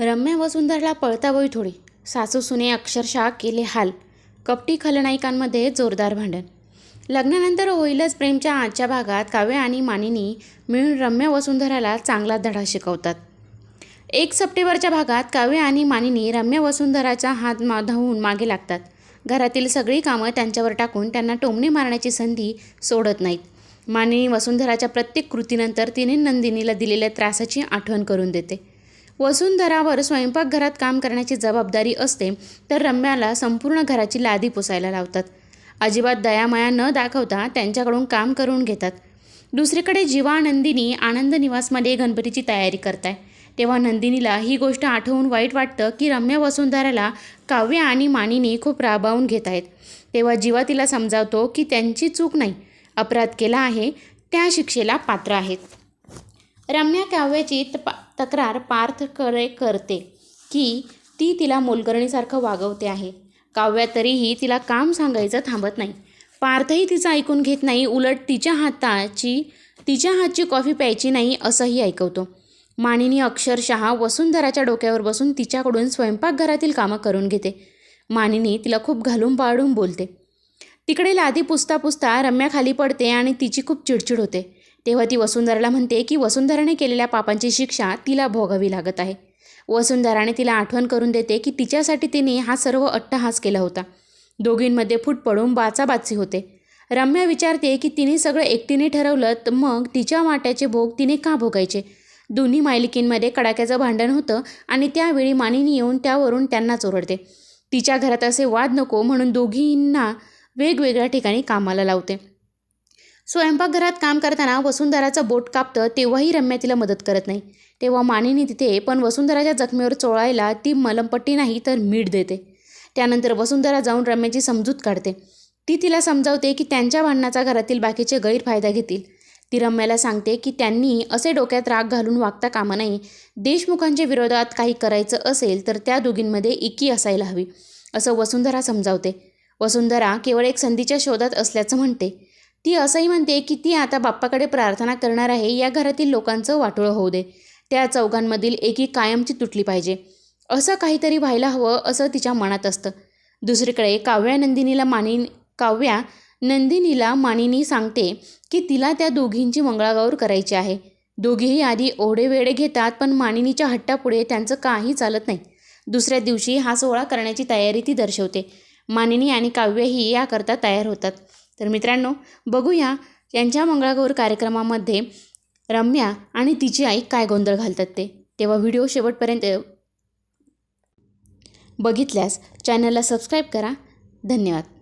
रम्या वसुंधराला पळताबोई थोडी सासू सुने अक्षरशः केले हाल. कपटी खलनायिकांमध्ये जोरदार भांडण. लग्नानंतर होईलच प्रेमच्या आजच्या भागात काव्य आणि मानिनी मिळून रम्या वसुंधराला चांगला धडा शिकवतात. एक सप्टेंबरच्या भागात काव्य आणि मानिनी रम्या वसुंधराचा हात मा धावून मागे लागतात. घरातील सगळी कामं त्यांच्यावर टाकून त्यांना टोमणे मारण्याची संधी सोडत नाहीत. मानिनी वसुंधराच्या प्रत्येक कृतीनंतर तिने नंदिनीला दिलेल्या त्रासाची आठवण करून देते. वसुंधरावर स्वयंपाकघरात काम करण्याची जबाबदारी असते तर रम्याला संपूर्ण घराची लादी पुसायला लावतात. अजिबात दयामाया न दाखवता त्यांच्याकडून काम करून घेतात. दुसरीकडे जीवा नंदिनी आनंद निवासमध्ये गणपतीची तयारी करताय. तेव्हा नंदिनीला ही गोष्ट आठवून वाईट वाटतं की रम्या वसुंधराला काव्य आणि मानिनी खूप राबावून घेत आहेत तेव्हा जीवा तिला समजावतो की त्यांची चूक नाही अपराध केला आहे त्या शिक्षेला पात्र आहेत. रम्या काव्याची तप तक्रार पार्थकडे करते की ती तिला मोलकरणीसारखं वागवते आहे. काव्या तरीही तिला काम सांगायचं थांबत नाही. पार्थही तिचं ऐकून घेत नाही उलट तिच्या हाताची तिच्या हातची कॉफी प्यायची नाही असंही ऐकवतो. मानिनी अक्षरशः वसुंधराच्या डोक्यावर बसून तिच्याकडून स्वयंपाकघरातील कामं करून घेते. मानिनी तिला खूप घालून पाडून बोलते. तिकडे लादी पुसता पुसता रम्या खाली पडते आणि तिची खूप चिडचिड होते. तेव्हा ती वसुंधराला म्हणते की वसुंधराने केलेल्या पापांची शिक्षा तिला भोगावी लागत आहे. वसुंधराने तिला आठवण करून देते की तिच्यासाठी तिने हा सर्व अट्टहास केला होता. दोघींमध्ये फूट पडून बाचाबाची होते. रम्या विचारते की तिने सगळं एकटीने ठरवलं तर मग तिच्या वाट्याचे भोग तिने का भोगायचे? दोन्ही मायलिकींमध्ये कडाक्याचं भांडण होतं आणि त्यावेळी मानिनी येऊन त्यावरून त्यांनाच ओरडते. तिच्या घरात असे वाद नको म्हणून दोघींना वेगवेगळ्या ठिकाणी कामाला लावते. स्वयंपाकघरात काम करताना वसुंधराचं बोट कापतं तेव्हाही रम्या तिला मदत करत नाही. तेव्हा मानेनी तिथे पण वसुंधराच्या जखमेवर चोळायला ती मलमपट्टी नाही तर मीठ देते. त्यानंतर वसुंधरा जाऊन रम्याची समजूत काढते. ती तिला समजावते की त्यांच्या भांडणाचा घरातील बाकीचे गैरफायदा घेतील. ती रम्याला सांगते की त्यांनी असे डोक्यात राग घालून वागता कामा नाही देशमुखांच्या विरोधात काही करायचं असेल तर त्या दोघींमध्ये एकी असायला हवी असं वसुंधरा समजावते. वसुंधरा केवळ एक संधीच्या शोधात असल्याचं म्हणते. ती असंही म्हणते की ती आता बाप्पाकडे प्रार्थना करणार आहे या घरातील लोकांचं वाटोळं होऊ दे. त्या चौघांमधील एकी कायमची तुटली पाहिजे. असं काहीतरी व्हायला हवं असं तिच्या मनात असतं. दुसरीकडे काव्या नंदिनीला मानिन काव्या नंदिनीला मानिनी सांगते की तिला त्या दोघींची मंगळागौर करायची आहे. दोघीही आधी ओढे वेडे घेतात पण मानिनीच्या हट्टापुढे त्यांचं काही चालत नाही. दुसऱ्या दिवशी हा सोहळा करण्याची तयारी ती दर्शवते. मानिनी आणि काव्यही याकरता तयार होतात. तर मित्रांनो बघूया यांच्या मंगळागौर कार्यक्रमामध्ये रम्या आणि तिची आई काय गोंधळ घालतात ते. तेव्हा व्हिडिओ शेवटपर्यंत बघितल्यास चॅनलला सबस्क्राईब करा. धन्यवाद.